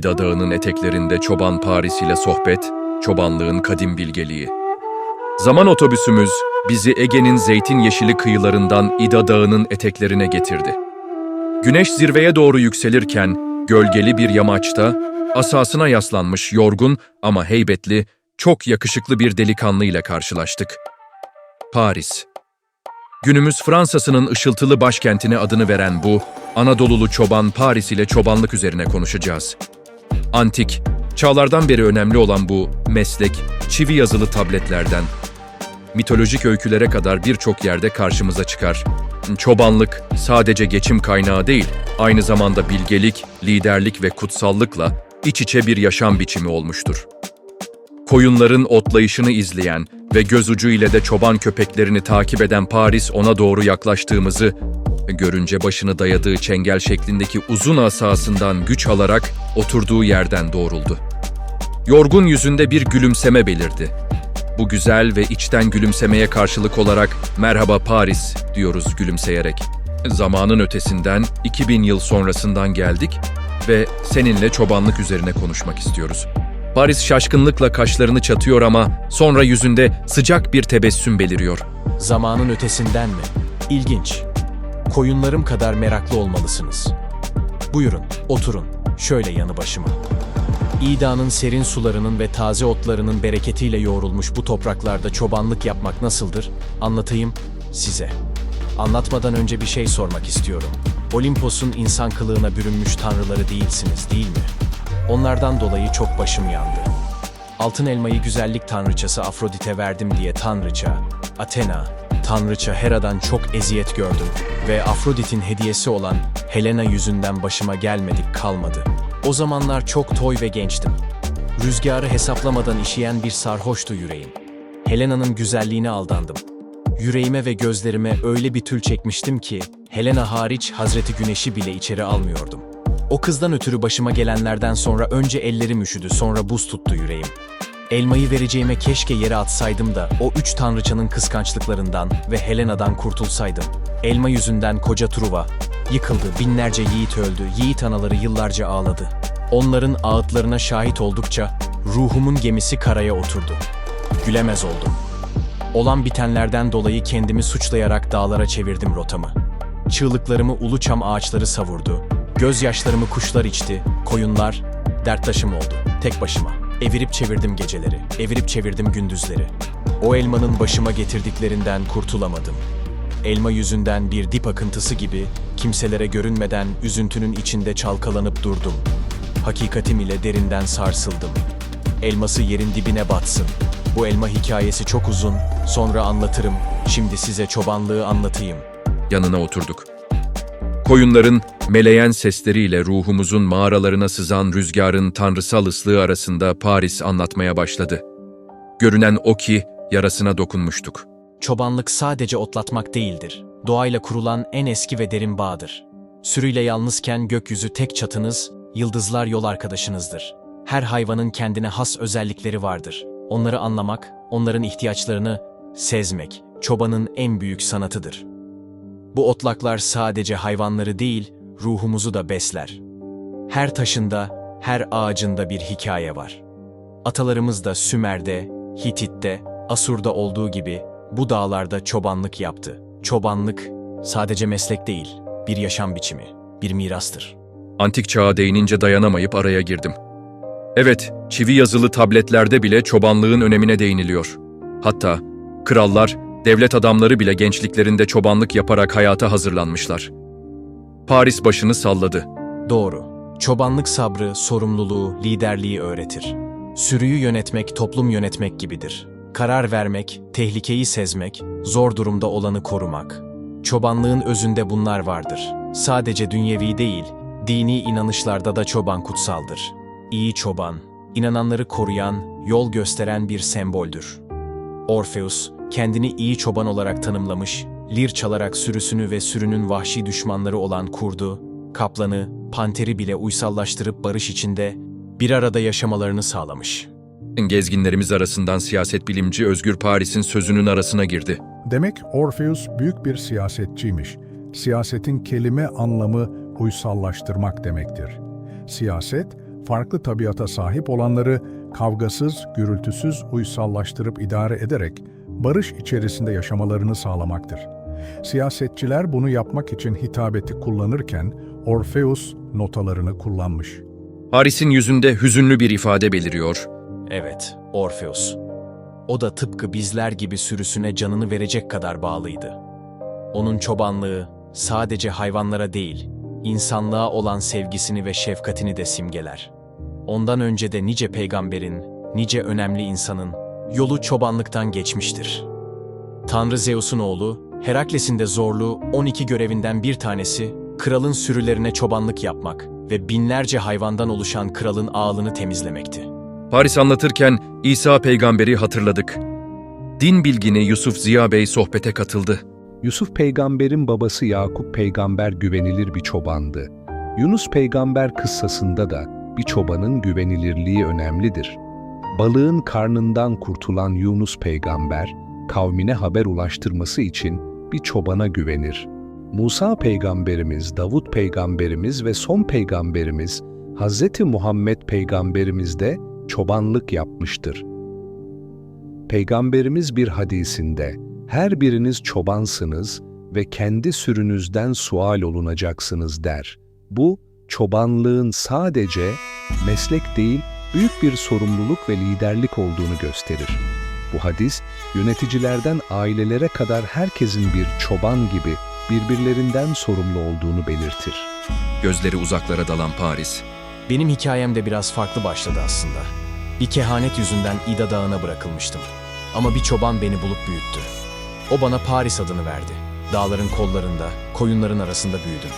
İda Dağı'nın eteklerinde çoban Paris ile sohbet, çobanlığın kadim bilgeliği. Zaman otobüsümüz bizi Ege'nin zeytin yeşili kıyılarından İda Dağı'nın eteklerine getirdi. Güneş zirveye doğru yükselirken gölgeli bir yamaçta asasına yaslanmış yorgun ama heybetli, çok yakışıklı bir delikanlı ile karşılaştık. Paris. Günümüz Fransa'sının ışıltılı başkentine adını veren bu, Anadolulu çoban Paris ile çobanlık üzerine konuşacağız. Antik, çağlardan beri önemli olan bu meslek, çivi yazılı tabletlerden, mitolojik öykülere kadar birçok yerde karşımıza çıkar. Çobanlık sadece geçim kaynağı değil, aynı zamanda bilgelik, liderlik ve kutsallıkla iç içe bir yaşam biçimi olmuştur. Koyunların otlayışını izleyen ve göz ucu ile de çoban köpeklerini takip eden Paris ona doğru yaklaştığımızı görünce başını dayadığı çengel şeklindeki uzun asasından güç alarak oturduğu yerden doğruldu. Yorgun yüzünde bir gülümseme belirdi. Bu güzel ve içten gülümsemeye karşılık olarak "Merhaba Paris" diyoruz gülümseyerek. Zamanın ötesinden 2000 yıl sonrasından geldik ve seninle çobanlık üzerine konuşmak istiyoruz. Paris şaşkınlıkla kaşlarını çatıyor ama sonra yüzünde sıcak bir tebessüm beliriyor. Zamanın ötesinden mi? İlginç. Koyunlarım kadar meraklı olmalısınız. Buyurun, oturun. Şöyle yanı başıma. İda'nın serin sularının ve taze otlarının bereketiyle yoğrulmuş bu topraklarda çobanlık yapmak nasıldır? Anlatayım size. Anlatmadan önce bir şey sormak istiyorum. Olimpos'un insan kılığına bürünmüş tanrıları değilsiniz değil mi? Onlardan dolayı çok başım yandı. Altın elmayı güzellik tanrıçası Afrodite verdim diye tanrıça, Athena, tanrıça Hera'dan çok eziyet gördüm ve Afrodit'in hediyesi olan Helena yüzünden başıma gelmedik kalmadı. O zamanlar çok toy ve gençtim. Rüzgarı hesaplamadan işeyen bir sarhoştu yüreğim. Helena'nın güzelliğine aldandım. Yüreğime ve gözlerime öyle bir tül çekmiştim ki Helena hariç Hazreti Güneş'i bile içeri almıyordum. O kızdan ötürü başıma gelenlerden sonra önce ellerim üşüdü sonra buz tuttu yüreğim. Elmayı vereceğime keşke yere atsaydım da o üç tanrıçanın kıskançlıklarından ve Helena'dan kurtulsaydım. Elma yüzünden koca Truva yıkıldı, binlerce yiğit öldü, yiğit anaları yıllarca ağladı. Onların ağıtlarına şahit oldukça ruhumun gemisi karaya oturdu. Gülemez oldum. Olan bitenlerden dolayı kendimi suçlayarak dağlara çevirdim rotamı. Çığlıklarımı ulu çam ağaçları savurdu. Gözyaşlarımı kuşlar içti, koyunlar derttaşım oldu, tek başıma. Evirip çevirdim geceleri, evirip çevirdim gündüzleri. O elmanın başıma getirdiklerinden kurtulamadım. Elma yüzünden bir dip akıntısı gibi kimselere görünmeden üzüntünün içinde çalkalanıp durdum. Hakikatim ile derinden sarsıldım. Elması yerin dibine batsın. Bu elma hikayesi çok uzun, sonra anlatırım. Şimdi size çobanlığı anlatayım. Yanına oturduk. Koyunların meleyen sesleriyle ruhumuzun mağaralarına sızan rüzgarın tanrısal ıslığı arasında Paris anlatmaya başladı. Görünen o ki yarasına dokunmuştuk. Çobanlık sadece otlatmak değildir. Doğayla kurulan en eski ve derin bağdır. Sürüyle yalnızken gökyüzü tek çatınız, yıldızlar yol arkadaşınızdır. Her hayvanın kendine has özellikleri vardır. Onları anlamak, onların ihtiyaçlarını sezmek, çobanın en büyük sanatıdır. Bu otlaklar sadece hayvanları değil, ruhumuzu da besler. Her taşında, her ağacında bir hikaye var. Atalarımız da Sümer'de, Hitit'te, Asur'da olduğu gibi bu dağlarda çobanlık yaptı. Çobanlık sadece meslek değil, bir yaşam biçimi, bir mirastır. Antik çağa değinince dayanamayıp araya girdim. Evet, çivi yazılı tabletlerde bile çobanlığın önemine değiniliyor. Hatta krallar, devlet adamları bile gençliklerinde çobanlık yaparak hayata hazırlanmışlar. Paris başını salladı. Doğru. Çobanlık sabrı, sorumluluğu, liderliği öğretir. Sürüyü yönetmek, toplum yönetmek gibidir. Karar vermek, tehlikeyi sezmek, zor durumda olanı korumak. Çobanlığın özünde bunlar vardır. Sadece dünyevi değil, dini inanışlarda da çoban kutsaldır. İyi çoban, inananları koruyan, yol gösteren bir semboldür. Orpheus, kendini iyi çoban olarak tanımlamış, lir çalarak sürüsünü ve sürünün vahşi düşmanları olan kurdu, kaplanı, panteri bile uysallaştırıp barış içinde bir arada yaşamalarını sağlamış. Gezginlerimiz arasından siyaset bilimci Özgür Paris'in sözünün arasına girdi. Demek Orpheus büyük bir siyasetçiymiş. Siyasetin kelime anlamı uysallaştırmak demektir. Siyaset, farklı tabiata sahip olanları kavgasız, gürültüsüz uysallaştırıp idare ederek barış içerisinde yaşamalarını sağlamaktır. Siyasetçiler bunu yapmak için hitabeti kullanırken Orpheus notalarını kullanmış. Paris'in yüzünde hüzünlü bir ifade beliriyor. Evet, Orpheus. O da tıpkı bizler gibi sürüsüne canını verecek kadar bağlıydı. Onun çobanlığı sadece hayvanlara değil, insanlığa olan sevgisini ve şefkatini de simgeler. Ondan önce de nice peygamberin, nice önemli insanın yolu çobanlıktan geçmiştir. Tanrı Zeus'un oğlu, Herakles'in de zorlu 12 görevinden bir tanesi, kralın sürülerine çobanlık yapmak ve binlerce hayvandan oluşan kralın ağalını temizlemekti. Paris anlatırken İsa peygamberi hatırladık. Din bilgini Yusuf Ziya Bey sohbete katıldı. Yusuf peygamberin babası Yakup peygamber güvenilir bir çobandı. Yunus peygamber kıssasında da bir çobanın güvenilirliği önemlidir. Balığın karnından kurtulan Yunus peygamber, kavmine haber ulaştırması için bir çobana güvenir. Musa peygamberimiz, Davut peygamberimiz ve son peygamberimiz Hz. Muhammed peygamberimiz de çobanlık yapmıştır. Peygamberimiz bir hadisinde, her biriniz çobansınız ve kendi sürünüzden sual olunacaksınız der. Bu, çobanlığın sadece meslek değil, büyük bir sorumluluk ve liderlik olduğunu gösterir. Bu hadis, yöneticilerden ailelere kadar herkesin bir çoban gibi birbirlerinden sorumlu olduğunu belirtir. Gözleri uzaklara dalan Paris. Benim hikayem de biraz farklı başladı aslında. Bir kehanet yüzünden İda Dağı'na bırakılmıştım. Ama bir çoban beni bulup büyüttü. O bana Paris adını verdi. Dağların kollarında, koyunların arasında büyüdüm.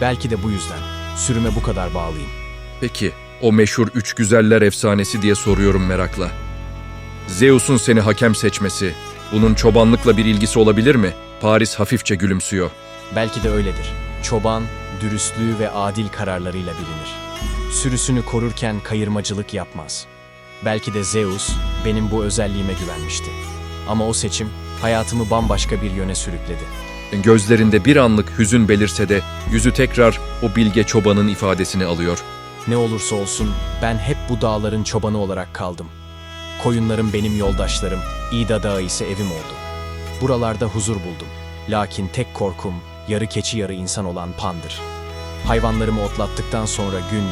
Belki de bu yüzden sürüme bu kadar bağlıyım. Peki, o meşhur üç güzeller efsanesi diye soruyorum merakla. Zeus'un seni hakem seçmesi, bunun çobanlıkla bir ilgisi olabilir mi? Paris hafifçe gülümsüyor. Belki de öyledir. Çoban, dürüstlüğü ve adil kararlarıyla bilinir. Sürüsünü korurken kayırmacılık yapmaz. Belki de Zeus benim bu özelliğime güvenmişti. Ama o seçim hayatımı bambaşka bir yöne sürükledi. Gözlerinde bir anlık hüzün belirse de yüzü tekrar o bilge çobanın ifadesini alıyor. Ne olursa olsun ben hep bu dağların çobanı olarak kaldım. Koyunlarım benim yoldaşlarım, İda Dağı ise evim oldu. Buralarda huzur buldum. Lakin tek korkum yarı keçi yarı insan olan Pan'dır. Hayvanlarımı otlattıktan sonra gün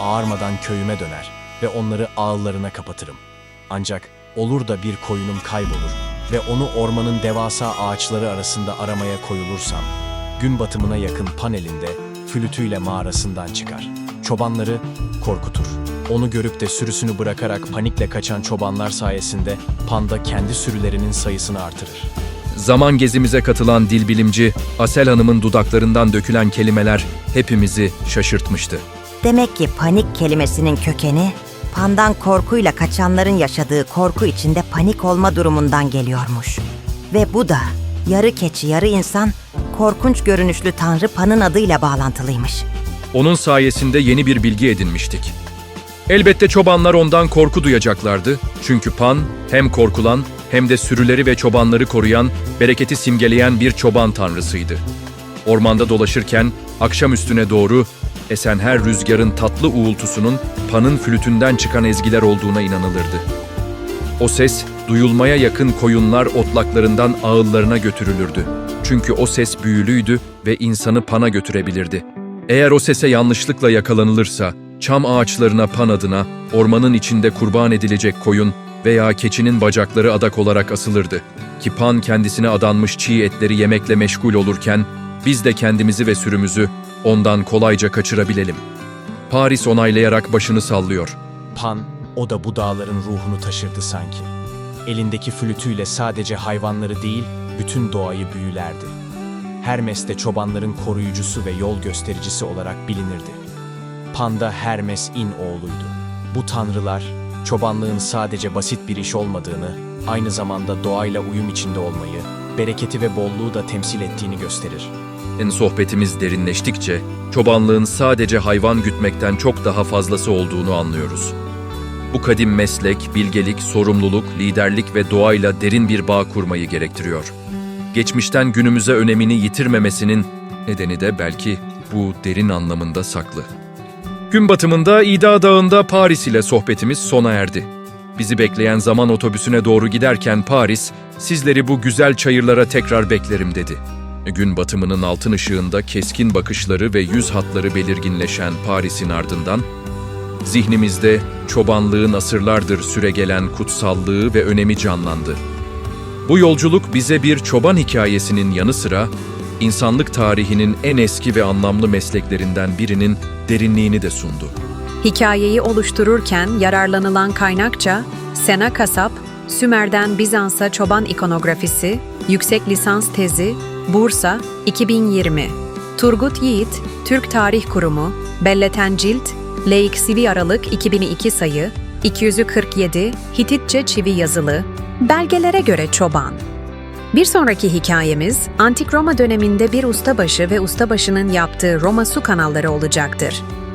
ağarmadan köyüme döner ve onları ağıllarına kapatırım. Ancak olur da bir koyunum kaybolur ve onu ormanın devasa ağaçları arasında aramaya koyulursam, gün batımına yakın Pan elinde flütüyle mağarasından çıkar. Çobanları korkutur. Onu görüp de sürüsünü bırakarak panikle kaçan çobanlar sayesinde Panda kendi sürülerinin sayısını artırır. Zaman gezimize katılan dil bilimci Asel Hanım'ın dudaklarından dökülen kelimeler hepimizi şaşırtmıştı. Demek ki panik kelimesinin kökeni pandan korkuyla kaçanların yaşadığı korku içinde panik olma durumundan geliyormuş. Ve bu da yarı keçi yarı insan korkunç görünüşlü tanrı Pan'ın adıyla bağlantılıymış. Onun sayesinde yeni bir bilgi edinmiştik. Elbette çobanlar ondan korku duyacaklardı. Çünkü Pan hem korkulan hem de sürüleri ve çobanları koruyan, bereketi simgeleyen bir çoban tanrısıydı. Ormanda dolaşırken akşam üstüne doğru esen her rüzgarın tatlı uğultusunun Pan'ın flütünden çıkan ezgiler olduğuna inanılırdı. O ses duyulmaya yakın koyunlar otlaklarından ağıllarına götürülürdü. Çünkü o ses büyülüydü ve insanı Pan'a götürebilirdi. Eğer o sese yanlışlıkla yakalanılırsa, çam ağaçlarına Pan adına, ormanın içinde kurban edilecek koyun veya keçinin bacakları adak olarak asılırdı. Ki Pan kendisine adanmış çiğ etleri yemekle meşgul olurken, biz de kendimizi ve sürümüzü ondan kolayca kaçırabilelim. Paris onaylayarak başını sallıyor. Pan, o da bu dağların ruhunu taşırdı sanki. Elindeki flütüyle sadece hayvanları değil, bütün doğayı büyülerdi. Hermes de çobanların koruyucusu ve yol göstericisi olarak bilinirdi. Pan da Hermes in oğluydu. Bu tanrılar, çobanlığın sadece basit bir iş olmadığını, aynı zamanda doğayla uyum içinde olmayı, bereketi ve bolluğu da temsil ettiğini gösterir. En sohbetimiz derinleştikçe çobanlığın sadece hayvan gütmekten çok daha fazlası olduğunu anlıyoruz. Bu kadim meslek, bilgelik, sorumluluk, liderlik ve doğayla derin bir bağ kurmayı gerektiriyor. Geçmişten günümüze önemini yitirmemesinin nedeni de belki bu derin anlamında saklı. Gün batımında İda Dağı'nda Paris ile sohbetimiz sona erdi. Bizi bekleyen zaman otobüsüne doğru giderken Paris, sizleri bu güzel çayırlara tekrar beklerim dedi. Gün batımının altın ışığında keskin bakışları ve yüz hatları belirginleşen Paris'in ardından, zihnimizde çobanlığın asırlardır süregelen kutsallığı ve önemi canlandı. Bu yolculuk bize bir çoban hikayesinin yanı sıra, insanlık tarihinin en eski ve anlamlı mesleklerinden birinin derinliğini de sundu. Hikayeyi oluştururken yararlanılan kaynakça Sena Kasap, Sümer'den Bizans'a çoban ikonografisi, yüksek lisans tezi, Bursa, 2020. Turgut Yiğit, Türk Tarih Kurumu, Belleten Cilt, Leik Sivi Aralık 2002 sayı, 247, Hititçe çivi yazılı, belgelere göre çoban. Bir sonraki hikayemiz, Antik Roma döneminde bir ustabaşı ve ustabaşının yaptığı Roma su kanalları olacaktır.